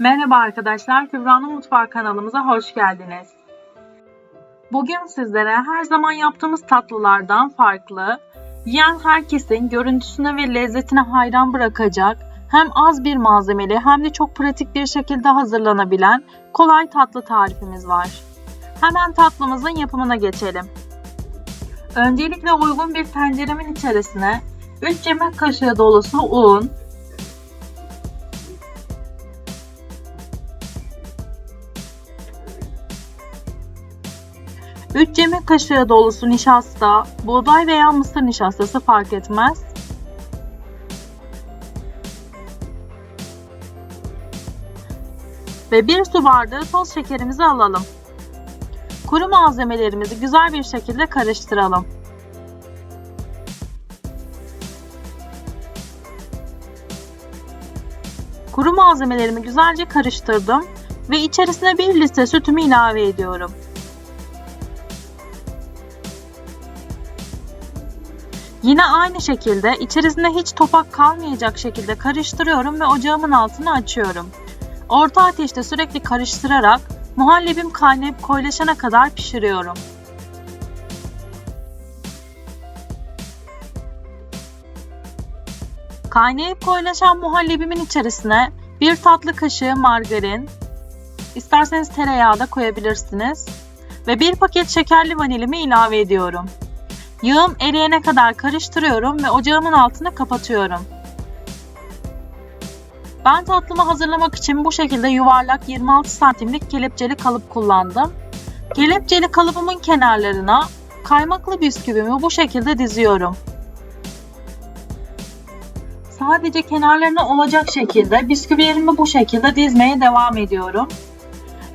Merhaba arkadaşlar, Kübra'nın Mutfağı kanalımıza hoş geldiniz. Bugün sizlere her zaman yaptığımız tatlılardan farklı, yiyen herkesin görüntüsüne ve lezzetine hayran bırakacak, hem az bir malzemeli hem de çok pratik bir şekilde hazırlanabilen kolay tatlı tarifimiz var. Hemen tatlımızın yapımına geçelim. Öncelikle uygun bir tenceremin içerisine 3 yemek kaşığı dolusu un, 3 yemek kaşığı dolusu nişasta, buğday veya mısır nişastası fark etmez. Ve 1 su bardağı toz şekerimizi alalım. Kuru malzemelerimizi güzel bir şekilde karıştıralım. Kuru malzemelerimi güzelce karıştırdım ve içerisine 1 litre sütümü ilave ediyorum. Yine aynı şekilde içerisinde hiç topak kalmayacak şekilde karıştırıyorum ve ocağımın altını açıyorum. Orta ateşte sürekli karıştırarak muhallebim kaynayıp koyulaşana kadar pişiriyorum. Kaynayıp koyulaşan muhallebimin içerisine bir tatlı kaşığı margarin, isterseniz tereyağı da koyabilirsiniz ve bir paket şekerli vanilimi ilave ediyorum. Yağım eriyene kadar karıştırıyorum ve ocağımın altını kapatıyorum. Ben tatlımı hazırlamak için bu şekilde yuvarlak 26 santimlik kelepçeli kalıp kullandım. Kelepçeli kalıbımın kenarlarına kaymaklı bisküvimi bu şekilde diziyorum. Sadece kenarlarına olacak şekilde bisküvilerimi bu şekilde dizmeye devam ediyorum.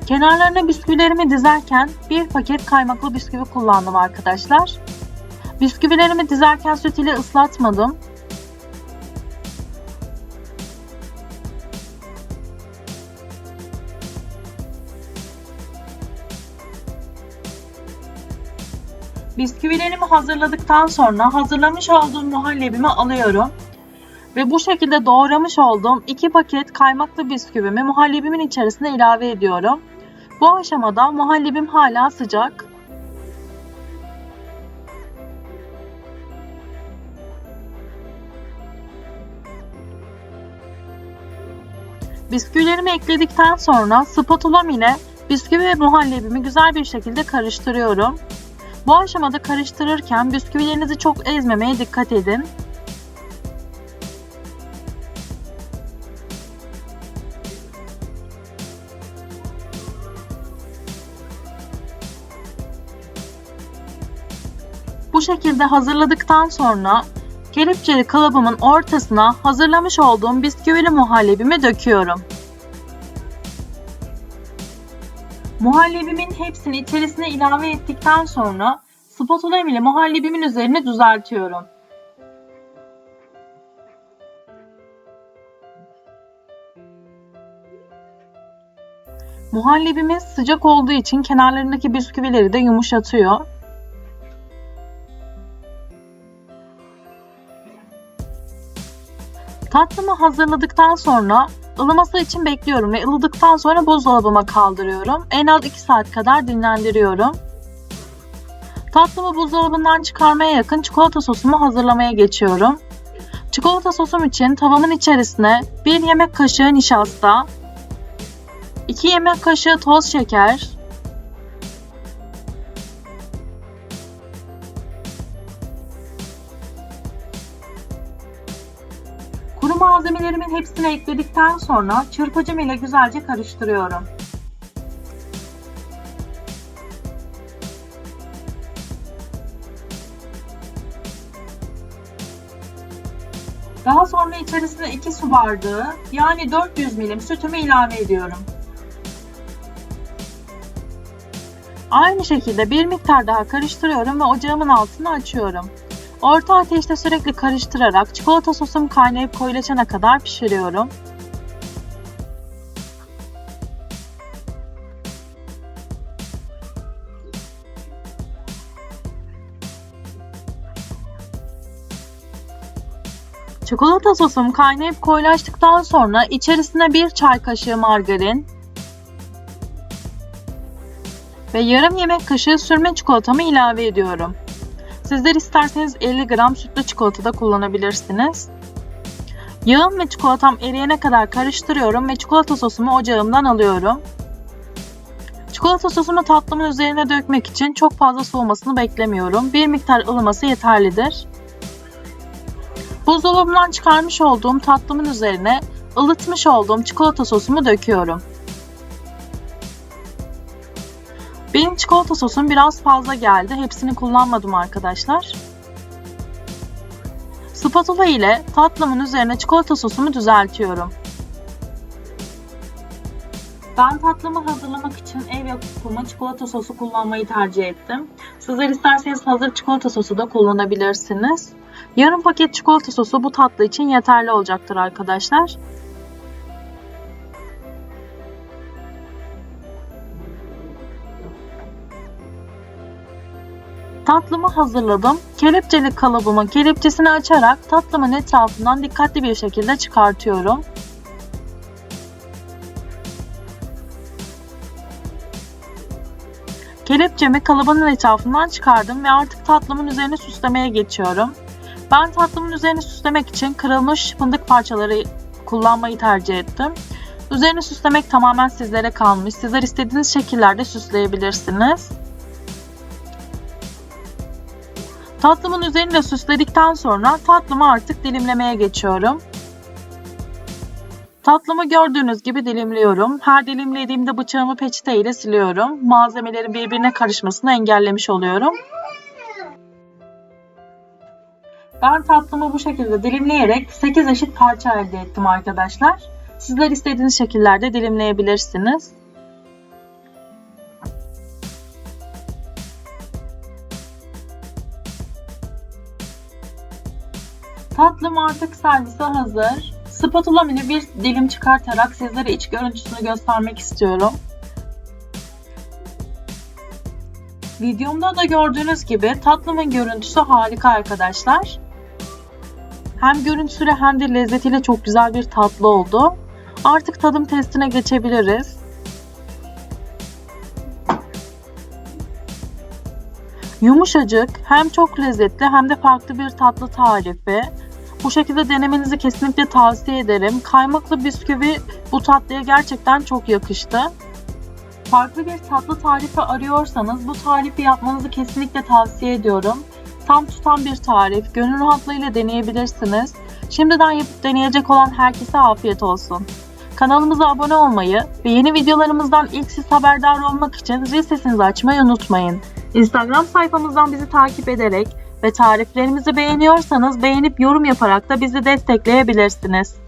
Kenarlarına bisküvilerimi dizerken bir paket kaymaklı bisküvi kullandım arkadaşlar. Bisküvilerimi dizerken süt ile ıslatmadım. Bisküvilerimi hazırladıktan sonra hazırlamış olduğum muhallebimi alıyorum. Ve bu şekilde doğramış olduğum 2 paket kaymaklı bisküvimi muhallebimin içerisine ilave ediyorum. Bu aşamada muhallebim hala sıcak. Bisküvilerimi ekledikten sonra spatulam ile bisküvi ve muhallebimi güzel bir şekilde karıştırıyorum. Bu aşamada karıştırırken bisküvilerinizi çok ezmemeye dikkat edin. Bu şekilde hazırladıktan sonra kelepçeli kalıbımın ortasına hazırlamış olduğum bisküvili muhallebimi döküyorum. Muhallebimin hepsini içerisine ilave ettikten sonra spatula ile muhallebimin üzerine düzeltiyorum. Muhallebimiz sıcak olduğu için kenarlarındaki bisküvileri de yumuşatıyor. Tatlımı hazırladıktan sonra ılıması için bekliyorum ve ılıdıktan sonra buzdolabıma kaldırıyorum. En az 2 saat kadar dinlendiriyorum. Tatlımı buzdolabından çıkarmaya yakın çikolata sosumu hazırlamaya geçiyorum. Çikolata sosum için tavamın içerisine 1 yemek kaşığı nişasta, 2 yemek kaşığı toz şeker, Kuru malzemelerimin hepsini ekledikten sonra çırpıcım ile güzelce karıştırıyorum. Daha sonra içerisine 2 su bardağı yani 400 milim sütümü ilave ediyorum. Aynı şekilde bir miktar daha karıştırıyorum ve ocağımın altını açıyorum. Orta ateşte sürekli karıştırarak çikolata sosum kaynayıp koyulaşana kadar pişiriyorum. Çikolata sosum kaynayıp koyulaştıktan sonra içerisine bir çay kaşığı margarin ve yarım yemek kaşığı sürme çikolatamı ilave ediyorum. Sizler isterseniz 50 gram sütlü çikolata da kullanabilirsiniz. Yağım ve çikolatam eriyene kadar karıştırıyorum ve çikolata sosumu ocağımdan alıyorum. Çikolata sosunu tatlımın üzerine dökmek için çok fazla soğumasını beklemiyorum. Bir miktar ılıması yeterlidir. Buzdolabından çıkarmış olduğum tatlımın üzerine ılıtmış olduğum çikolata sosumu döküyorum. Benim çikolata sosum biraz fazla geldi. Hepsini kullanmadım arkadaşlar. Spatula ile tatlımın üzerine çikolata sosumu düzeltiyorum. Ben tatlımı hazırlamak için ev yapımı çikolata sosu kullanmayı tercih ettim. Sizler isterseniz hazır çikolata sosu da kullanabilirsiniz. Yarım paket çikolata sosu bu tatlı için yeterli olacaktır arkadaşlar. Tatlımı hazırladım. Kelepçeli kalıbımın kelepçesini açarak tatlımın etrafından dikkatli bir şekilde çıkartıyorum. Kelepçemi kalıbının etrafından çıkardım ve artık tatlımın üzerine süslemeye geçiyorum. Ben tatlımın üzerine süslemek için kırılmış fındık parçaları kullanmayı tercih ettim. Üzerine süslemek tamamen sizlere kalmış. Sizler istediğiniz şekillerde süsleyebilirsiniz. Tatlımın üzerine süsledikten sonra tatlımı artık dilimlemeye geçiyorum. Tatlımı gördüğünüz gibi dilimliyorum. Her dilimlediğimde bıçağımı peçete ile siliyorum. Malzemelerin birbirine karışmasını engellemiş oluyorum. Ben tatlımı bu şekilde dilimleyerek 8 eşit parça elde ettim arkadaşlar. Sizler istediğiniz şekillerde dilimleyebilirsiniz. Tatlım artık servise hazır. Spatulam ile bir dilim çıkartarak sizlere iç görüntüsünü göstermek istiyorum. Videomda da gördüğünüz gibi tatlımın görüntüsü harika arkadaşlar. Hem görüntüsüyle hem de lezzetiyle çok güzel bir tatlı oldu. Artık tadım testine geçebiliriz. Yumuşacık, hem çok lezzetli hem de farklı bir tatlı tarifi. Bu şekilde denemenizi kesinlikle tavsiye ederim. Kaymaklı bisküvi bu tatlıya gerçekten çok yakıştı. Farklı bir tatlı tarifi arıyorsanız bu tarifi yapmanızı kesinlikle tavsiye ediyorum. Tam tutan bir tarif, gönül rahatlığıyla deneyebilirsiniz. Şimdiden yapıp deneyecek olan herkese afiyet olsun. Kanalımıza abone olmayı ve yeni videolarımızdan ilk siz haberdar olmak için zil sesinizi açmayı unutmayın. Instagram sayfamızdan bizi takip ederek ve tariflerimizi beğeniyorsanız beğenip yorum yaparak da bizi destekleyebilirsiniz.